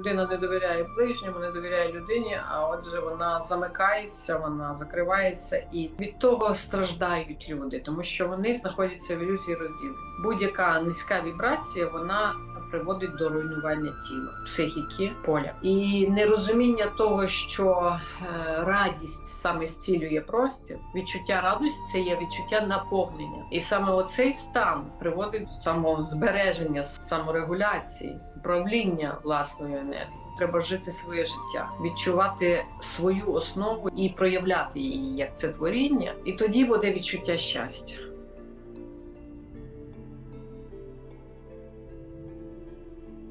Людина не довіряє ближньому, не довіряє людині, а отже, вона замикається, вона закривається, і від того страждають люди, тому що вони знаходяться в ілюзії розділу. Будь-яка низька вібрація вона приводить до руйнування тіла, психіки, поля і нерозуміння того, що е, радість саме зцілює простір. Відчуття радості це є відчуття наповнення, і саме оцей стан приводить до самозбереження, саморегуляції, управління власною енергією. Треба жити своє життя, відчувати свою основу і проявляти її як це творіння, і тоді буде відчуття щастя.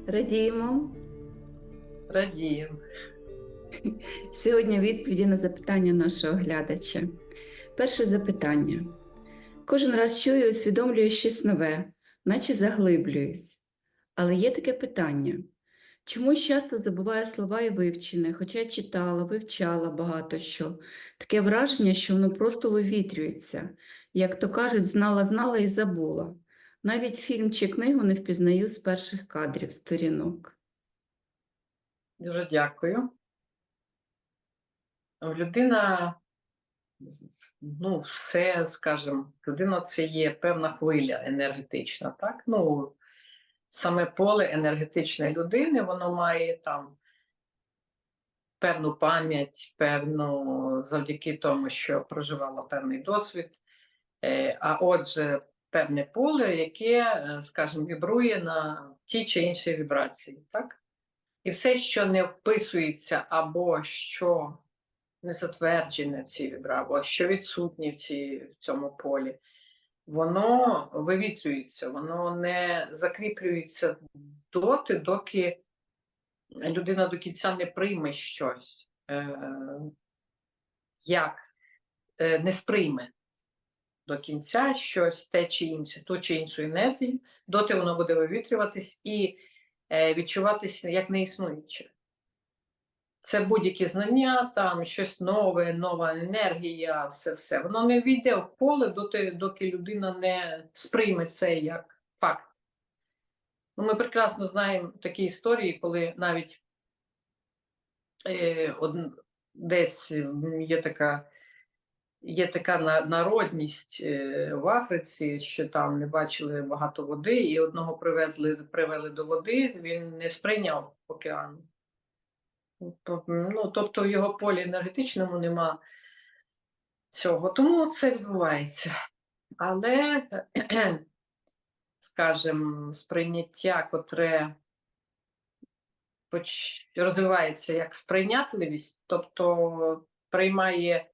Радіємо. Радію. Сьогодні відповіді на запитання нашого глядача. Перше запитання. Кожен раз чую і усвідомлюю щось нове, наче заглиблююсь. Але є таке питання. Чомусь часто забуваю слова і вивчене, хоча читала, вивчала багато що. Таке враження, що воно просто вивітрюється. Як то кажуть, знала, знала і забула. Навіть фільм чи книгу не впізнаю з перших кадрів сторінок. Дуже дякую. Людина, ну, все, скажімо, людина це є певна хвиля енергетична, так? Ну, саме поле енергетичної людини, воно має там певну пам'ять, певну, завдяки тому, що проживала певний досвід. Е, А отже, певне поле, яке, е, скажімо, вібрує на ті чи інші вібрації, так? І все, що не вписується, або що не затверджене в цій вібрації, або що відсутнє в, цій, в цьому полі, воно вивітрюється, воно не закріплюється доти, доки людина до кінця не прийме щось, е, як е, не сприйме до кінця щось те чи інше, ту чи іншу енергію, доти воно буде вивітрюватись і е, відчуватися як неіснуюче. Це будь-які знання, там щось нове, нова енергія, все все. Воно не війде в поле, доти, доки людина не сприйме це як факт. Ну, ми прекрасно знаємо такі історії, коли навіть е, од, десь є така, є така на- народність е, в Африці, що там не бачили багато води, і одного привезли, привели до води, він не сприйняв океан. Ну, тобто в його полі енергетичному нема цього. Тому це відбувається. Але, скажімо, сприйняття, котре розвивається як сприйнятливість, тобто приймає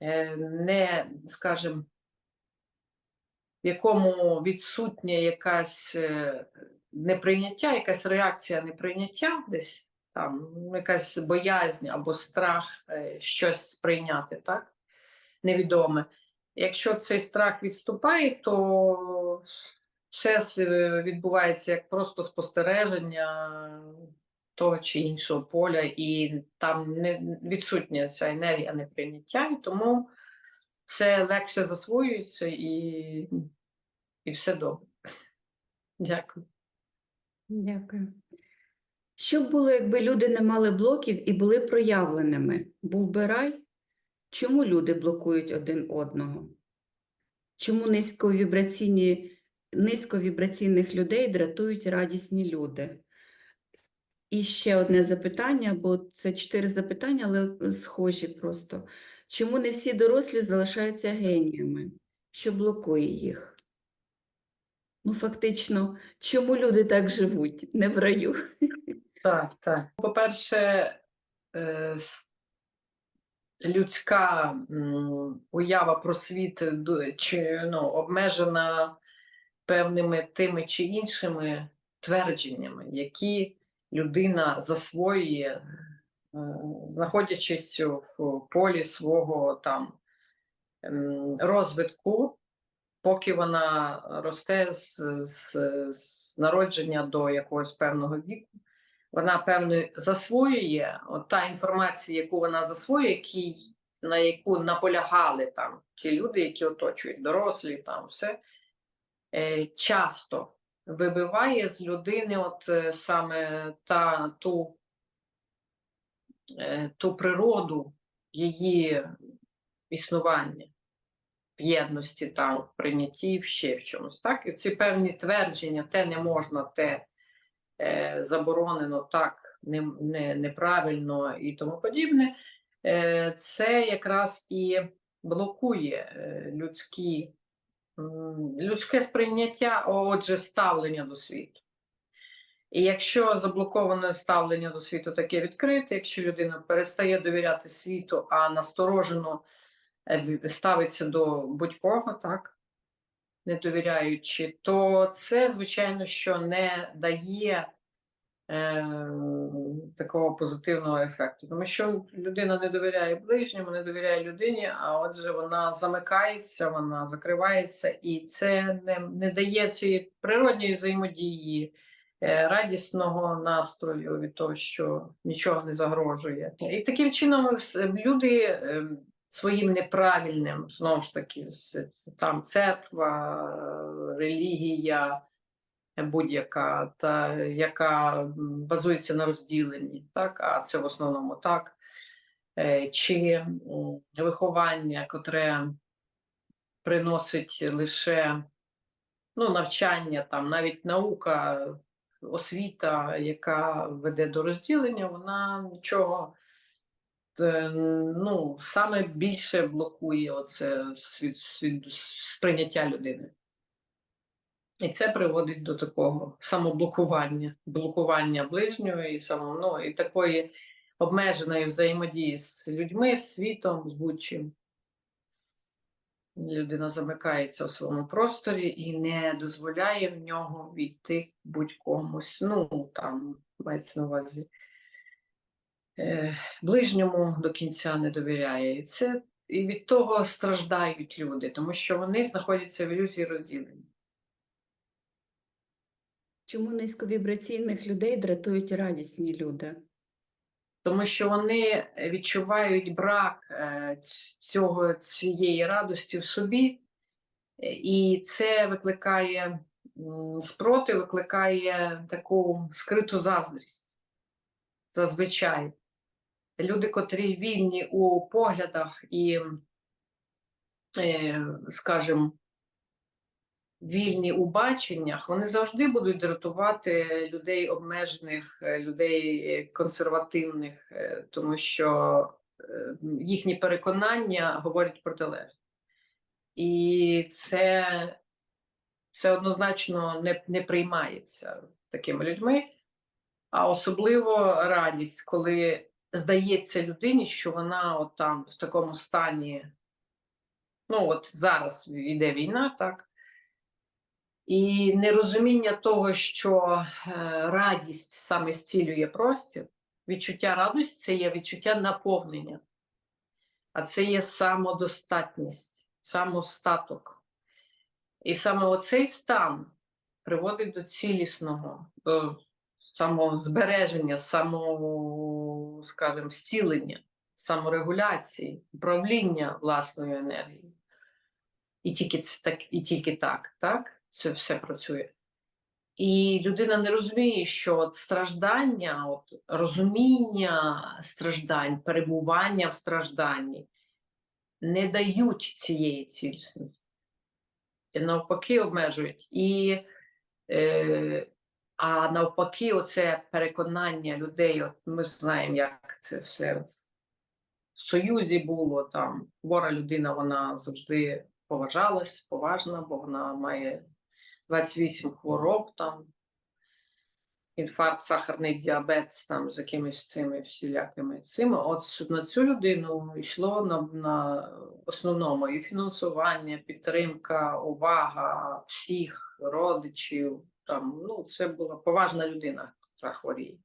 е, не, скажімо, в якому відсутнє якась е, неприйняття, якась реакція неприйняття десь там якась боязнь або страх е, щось сприйняти, так? Невідоме. Якщо цей страх відступає, то все відбувається як просто спостереження того чи іншого поля, і там не відсутня ця енергія неприйняття, і тому все легше засвоюється і, і все добре. Дякую. Дякую. Що б було, якби люди не мали блоків і були проявленими? Був би рай? Чому люди блокують один одного? Чому низьковібраційні, низьковібраційних людей дратують радісні люди? І ще одне запитання, бо це чотири запитання, але схожі просто. Чому не всі дорослі залишаються геніями? Що блокує їх? Ну, фактично, чому люди так живуть, не в раю? Так, так. По-перше, е, людська уява про світ чи, ну, обмежена певними тими чи іншими твердженнями, які людина засвоює, е, знаходячись в полі свого там розвитку, поки вона росте з, з, з народження до якогось певного віку вона певно засвоює от та інформація, яку вона засвоює, який, на яку наполягали там ті люди, які оточують, дорослі, там все е, часто вибиває з людини от е, саме та ту, е, ту природу її існування в єдності, там, в прийнятті, ще в чомусь. Так? І ці певні твердження, те не можна, те е, заборонено, так, не, не, неправильно і тому подібне, е, це якраз і блокує е, людські, людське сприйняття, отже, ставлення до світу. І якщо заблоковане ставлення до світу таке відкрите, якщо людина перестає довіряти світу, а насторожено е, ставиться до будь-кого, так, не довіряючи, то це, звичайно, що не дає е, такого позитивного ефекту. Тому що людина не довіряє ближньому, не довіряє людині, а отже, вона замикається, вона закривається, і це не, не дає цієї природньої взаємодії, е, радісного настрою від того, що нічого не загрожує. І таким чином люди е, своїм неправильним, знову ж таки, там церква, релігія будь-яка, та яка базується на розділенні, так, а це в основному так, Е, чи виховання, котре приносить лише ну, навчання, там, навіть наука, освіта, яка веде до розділення, вона нічого. Е, Ну, саме більше блокує оце світ, світ, сприйняття людини. І це приводить до такого самоблокування, блокування ближнього і само, ну, і такої обмеженої взаємодії з людьми, з світом, з будь-чим. Людина замикається в своєму просторі і не дозволяє в нього війти будь-комусь. Ну, там мається на увазі. Е, ближньому до кінця не довіряє. І це і від того страждають люди, тому що вони знаходяться в ілюзії розділення. Чому низьковібраційних людей дратують радісні люди? тому що вони відчувають брак е, цього, цієї радості в собі, е, і це викликає спротив, викликає таку скриту заздрість. Зазвичай. Люди, котрі вільні у поглядах і, е, скажімо, вільні у баченнях, вони завжди будуть дратувати людей обмежених, е, людей е, консервативних, тому що їхні переконання говорять протилежне. І це, це однозначно не, не приймається такими людьми, а особливо радість, коли здається людині, що вона от там в такому стані. Ну, от зараз йде війна, так. І нерозуміння того, що е, радість саме зцілює простір, відчуття радості це є відчуття наповнення, а це є самодостатність, самостаток. І саме оцей стан приводить до цілісного, до самозбереження, само, скажімо, зцілення, саморегуляції, управління власною енергією. І тільки так, і тільки так, так? Це все працює. І людина не розуміє, що от страждання, от розуміння страждань, перебування в стражданні не дають цієї цілісності. І навпаки, обмежують. І, е, а навпаки, оце переконання людей, от ми знаємо, як це все в Союзі було там. Хвора людина, вона завжди поважалась, поважна, бо вона має 28 хвороб, там, інфаркт, сахарний діабет там, з якимись цими всілякими цими. От на цю людину йшло на, на основному і фінансування, підтримка, увага всіх родичів. Там, ну, це була поважна людина, яка хворіє.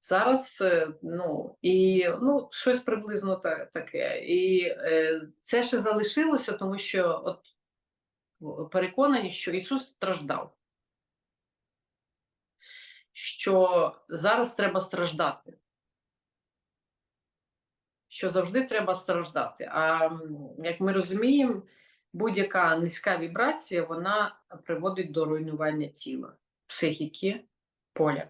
Зараз, е, ну, і ну, щось приблизно та- таке. І е, це ще залишилося, тому що от переконані, що Ісус страждав. Що зараз треба страждати. Що завжди треба страждати. А як ми розуміємо, будь-яка низька вібрація вона приводить до руйнування тіла, психіки, поля.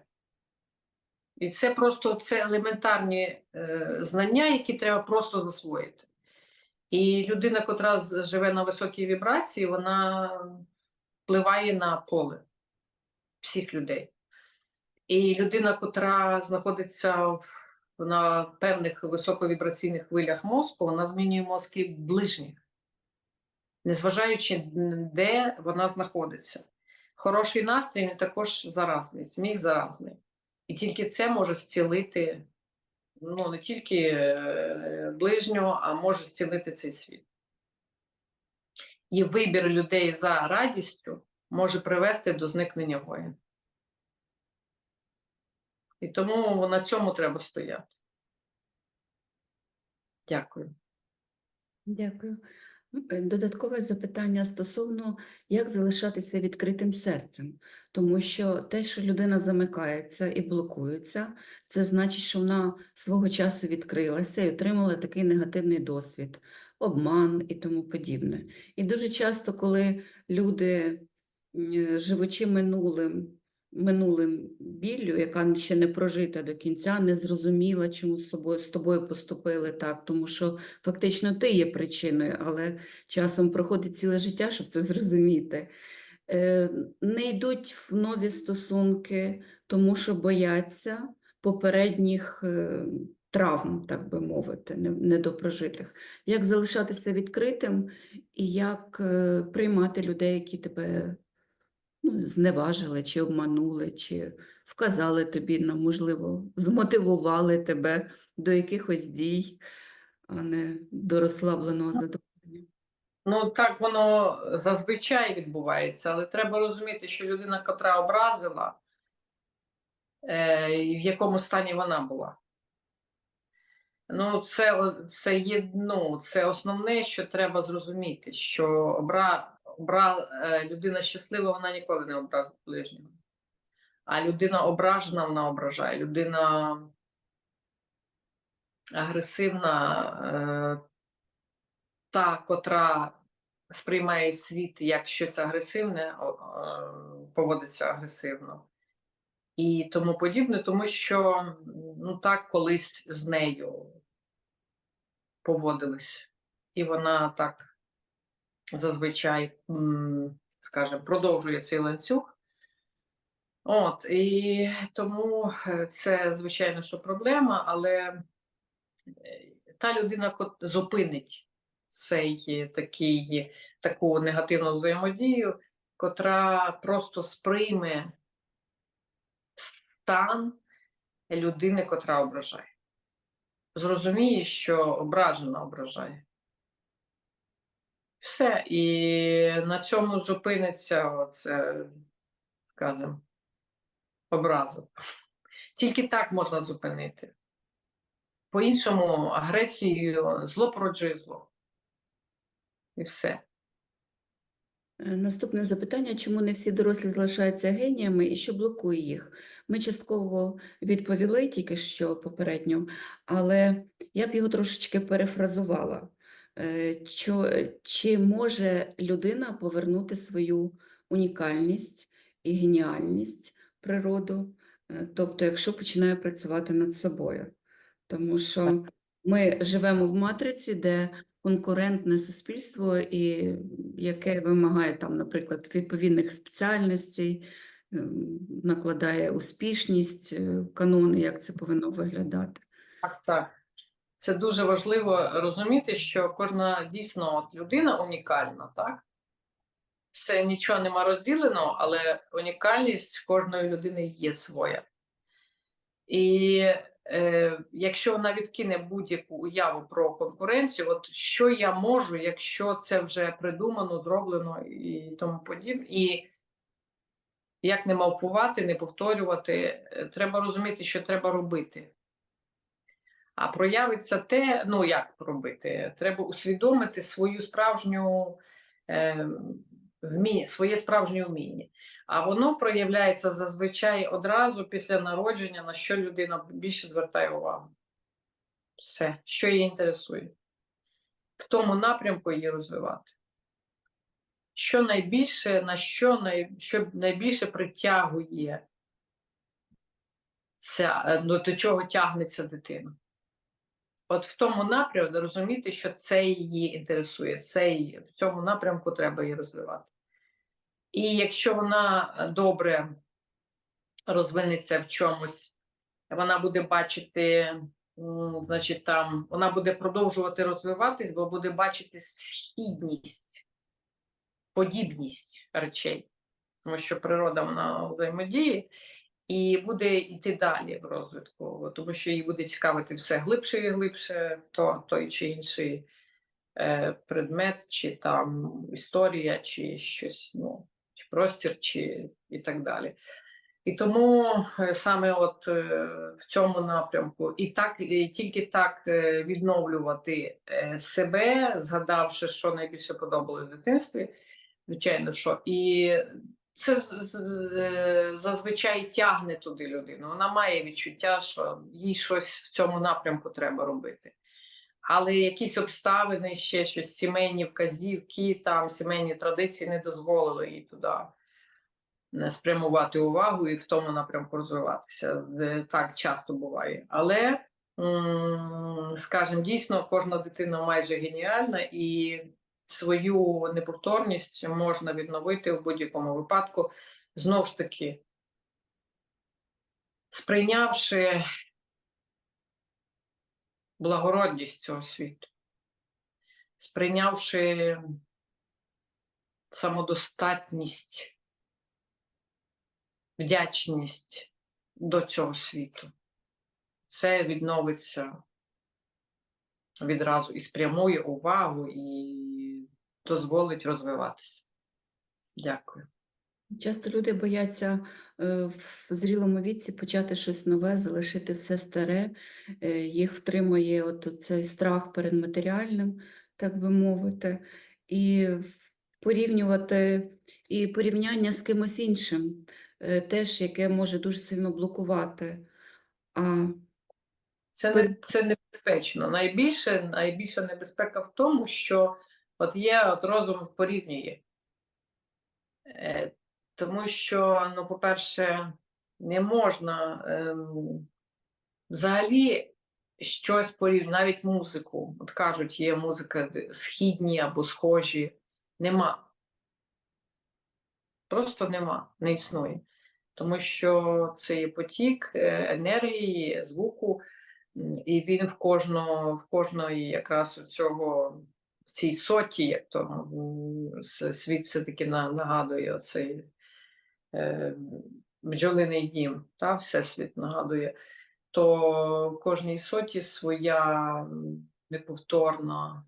І це просто це елементарні е, знання, які треба просто засвоїти. І людина, котра живе на високій вібрації, вона впливає на поле всіх людей. І людина, котра знаходиться в, на певних високовібраційних хвилях мозку, вона змінює мозки ближніх, незважаючи де вона знаходиться. Хороший настрій також заразний, сміх заразний. І тільки це може зцілити ну, не тільки е, ближнього, а може зцілити цей світ. І вибір людей за радістю може привести до зникнення воїн. І тому на цьому треба стояти. Дякую. Дякую. Е, Додаткове запитання стосовно як залишатися відкритим серцем, тому що те, що людина замикається і блокується, це значить, що вона свого часу відкрилася і отримала такий негативний досвід, обман і тому подібне. І дуже часто, коли люди, живучи минулим, минулим біллю, яка ще не прожита до кінця, не зрозуміла, чому з собою, з тобою поступили так, тому що фактично ти є причиною, але часом проходить ціле життя, щоб це зрозуміти. Е, Не йдуть в нові стосунки, тому що бояться попередніх е, травм, так би мовити, недопрожитих. Як залишатися відкритим і як е, приймати людей, які тебе зневажили, чи обманули, чи вказали тобі на, можливо, змотивували тебе до якихось дій, а не до розслабленого задоволення. Ну, так воно зазвичай відбувається, але треба розуміти, що людина, котра образила, е, в якому стані вона була. Ну, це, це є, ну, це основне, що треба зрозуміти, що обра, обра, е, людина щаслива, вона ніколи не образить ближнього. А людина ображена, вона ображає. Людина агресивна, е, та, котра сприймає світ як щось агресивне, е, поводиться агресивно. І тому подібне, тому що ну, так колись з нею поводились. І вона так зазвичай, скажімо, продовжує цей ланцюг. От, і тому е, це, звичайно, що проблема, але е, та людина зупинить цей такий, таку негативну взаємодію, котра просто сприйме стан людини, котра ображає. Зрозуміє, що ображена ображає. Все, і на цьому зупиниться оце, скажімо, образа. Тільки так можна зупинити. По-іншому агресією зло породжує зло. І все. Е, Наступне запитання: чому не всі дорослі залишаються геніями і що блокує їх? Ми частково відповіли тільки що попередньо, але я б його трошечки перефразувала. Е, Що, чи може людина повернути свою унікальність і геніальність природу, Е, тобто, якщо починає працювати над собою? Тому що ми живемо в матриці, де конкурентне суспільство, і яке вимагає там, наприклад, відповідних спеціальностей, ем, накладає успішність, е, канони, як це повинно виглядати. Так, так. Це дуже важливо розуміти, що кожна дійсно от людина унікальна, так? Все нічого нема розділено, але унікальність кожної людини є своя. І е, якщо вона відкине будь-яку уяву про конкуренцію, от що я можу, якщо це вже придумано, зроблено і тому подібне, і як не мавпувати, не повторювати, е, треба розуміти, що треба робити. А проявиться те, ну як робити? Треба усвідомити свою справжню е, вміння, своє справжнє вміння. А воно проявляється зазвичай одразу після народження, на що людина більше звертає увагу. Все, що її інтересує. В тому напрямку її розвивати. що найбільше, на що, най, що найбільше притягує ця, е, ну, до чого тягнеться дитина. От в тому напрямку розуміти, що це її інтересує, це її, в цьому напрямку треба її розвивати. І якщо вона е, добре розвинеться в чомусь, вона буде бачити, значить, там вона буде продовжувати розвиватись, бо буде бачити східність, подібність речей, тому що природа вона взаємодіє і буде йти далі в розвитку, тому що їй буде цікавити все глибше і глибше, то той чи інший е, предмет, чи там історія, чи щось, ну, чи простір, чи і так далі. І тому е, саме от е, в цьому напрямку, і так і тільки так е, відновлювати себе, згадавши, що найбільше подобалось в дитинстві, звичайно, що і це е, зазвичай тягне туди людину. Вона має відчуття, що їй щось в цьому напрямку треба робити. Але якісь обставини, ще щось, сімейні вказівки, там сімейні традиції не дозволили їй туди не спрямувати увагу і в тому напрямку розвиватися. Так часто буває. Але, скажімо, дійсно, кожна дитина майже геніальна, і свою неповторність можна відновити в будь-якому випадку. Знову ж таки, сприйнявши благородність цього світу, сприйнявши самодостатність вдячність до цього світу. Це відновиться відразу і спрямує увагу, і дозволить розвиватися. Дякую. Часто люди бояться е, в зрілому віці почати щось нове, залишити все старе. Е, Їх втримує от цей страх перед матеріальним, так би мовити, і порівнювати і порівняння з кимось іншим, е, теж яке може дуже сильно блокувати. А Це, не, це небезпечно. Найбільше, найбільша небезпека в тому, що от є от розум порівнює. Е, тому що, ну, по-перше, не можна ем, взагалі щось порівняти, навіть музику. От кажуть, є музика східні або схожі. Нема. Просто нема, не існує. Тому що це є потік е, енергії, звуку, і він в кожного, в кожної якраз у цього в цій соті, то світ все-таки нагадує оцей е, бджолиний дім, та, Всесвіт нагадує, то кожній соті своя неповторна,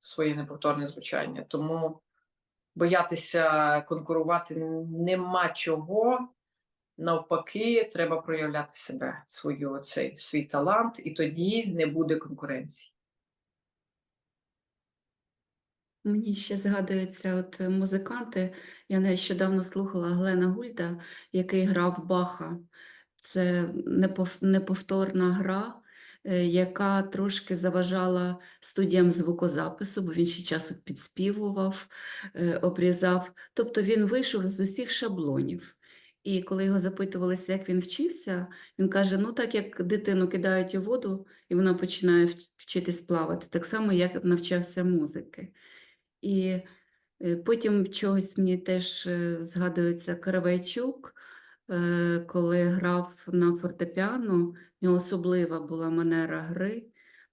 своє неповторне звучання. Тому боятися конкурувати нема чого. Навпаки, треба проявляти себе, свою цей свій талант, і тоді не буде конкуренції. Мені ще згадуються от е, музиканти. Я нещодавно слухала Глена Гульда, який грав Баха. Це неповторна гра, е, яка трошки заважала студіям звукозапису, бо він ще часу підспівував, е, обрізав. Тобто він вийшов з усіх шаблонів. І коли його запитувалися, як він вчився, він каже: ну так як дитину кидають у воду, і вона починає вч- вчитись плавати, так само як навчався музики. І е, потім чогось мені теж е, згадується Каравайчук, е, коли грав на фортепіано, в нього особлива була манера гри,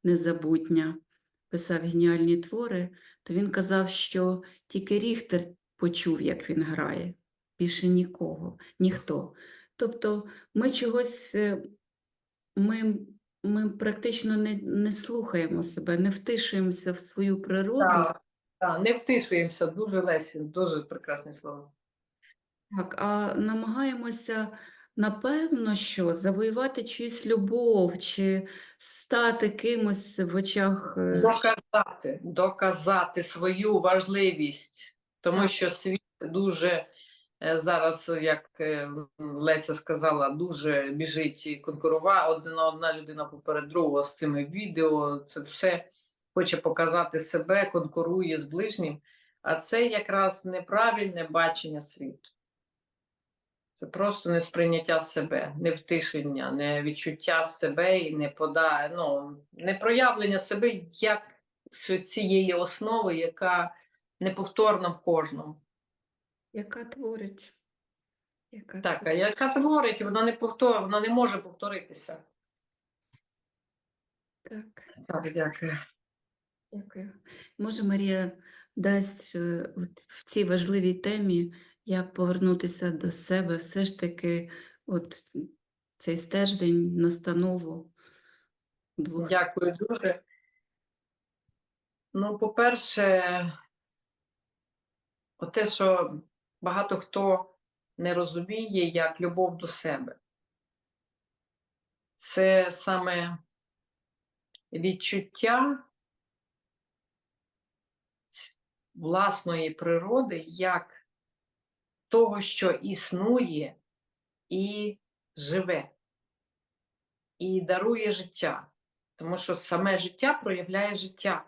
незабутня, писав геніальні твори, то він казав, що тільки Ріхтер почув, як він грає, більше нікого, ніхто. Тобто ми чогось, ми, ми практично не, не слухаємо себе, не втишуємося в свою природу. Так, так, не втишуємося, дуже Лесі, дуже прекрасні слова. Так, а намагаємося, напевно, що завоювати чиюсь любов чи стати кимось в очах. е, Доказати, доказати свою важливість, тому Так. що світ дуже е, зараз, як е, Леся сказала, дуже біжить конкурувати. Одна одна людина поперед другого з цими відео. Це все хоче показати себе, конкурує з ближнім. А це якраз неправильне бачення світу. Це просто несприйняття себе, не втишення, не відчуття себе і не пода... ну, не проявлення себе як цієї основи, яка неповторна в кожному. Яка творить? Яка Так, а яка творить, вона не повтор... вона не може повторитися. Так, Так, дякую. Дякую. Може, Марія дасть е, в цій важливій темі, як повернутися до себе, все ж таки, от цей стерждень, настанову двох. Дякую дуже. Ну, по-перше, те, що багато хто не розуміє, як любов до себе. Це саме відчуття власної природи, як того, що існує і живе, і дарує життя. Тому що саме життя проявляє життя.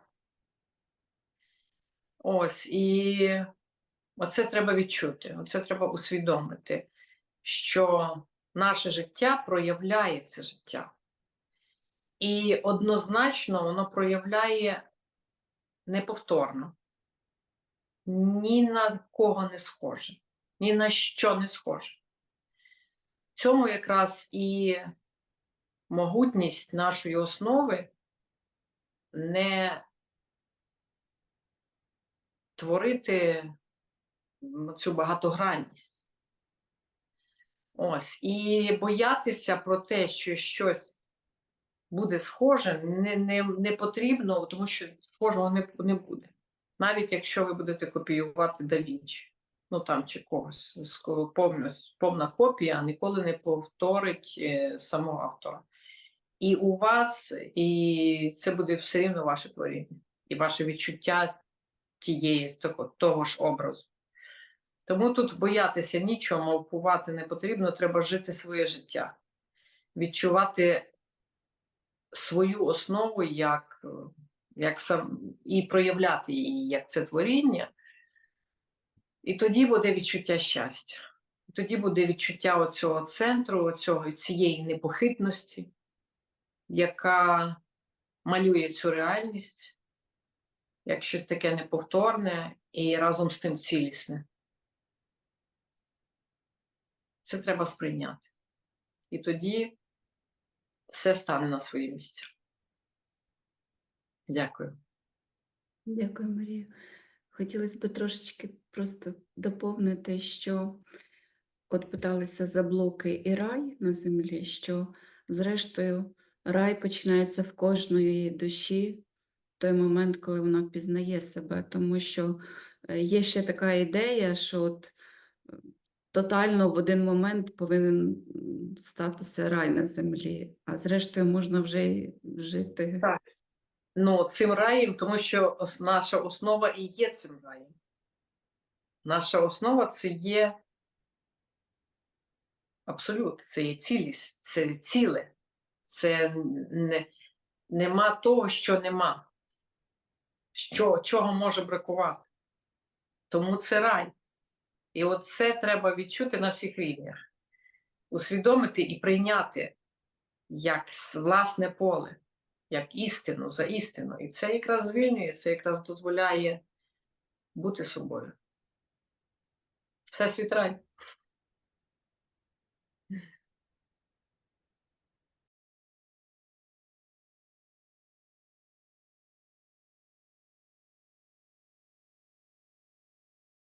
Ось, і оце треба відчути, оце треба усвідомити, що наше життя проявляє це життя. І однозначно воно проявляє неповторно. Ні на кого не схоже, ні на що не схоже. В цьому якраз і могутність нашої основи не творити цю багатогранність. Ось, і боятися про те, що щось буде схоже, не, не, не потрібно, тому що схожого не, не буде. Навіть якщо ви будете копіювати Вінчі, ну там чи когось, повна, повна копія ніколи не повторить е, самого автора. І у вас, і це буде все рівно ваше творіння, і ваше відчуття тієї того, того ж образу. Тому тут боятися нічого, мовпувати не потрібно, треба жити своє життя, відчувати свою основу як, е, як сам, і проявляти її як це творіння. І тоді буде відчуття щастя. Тоді буде відчуття оцього центру, оцього, цієї непохитності, яка малює цю реальність як щось таке неповторне і разом з тим цілісне. Це треба сприйняти. І тоді все стане на свої місця. Дякую. Дякую, Марія. Хотілося б трошечки просто доповнити, що от питалися за блоки і рай на землі, що зрештою рай починається в кожної душі в той момент, коли вона впізнає себе, тому що е, є ще така ідея, що от е, тотально в один момент повинен статися рай на землі, а зрештою можна вже й жити. Так. Ну, цим раєм, тому що наша основа і є цим раєм. Наша основа це є абсолют, це є цілість, це ціле. Це не, нема того, що нема. Що, чого може бракувати. Тому це рай. І от це треба відчути на всіх рівнях. Усвідомити і прийняти як власне поле, як істину за істину. І це якраз звільнює, це якраз дозволяє бути собою. Все світ.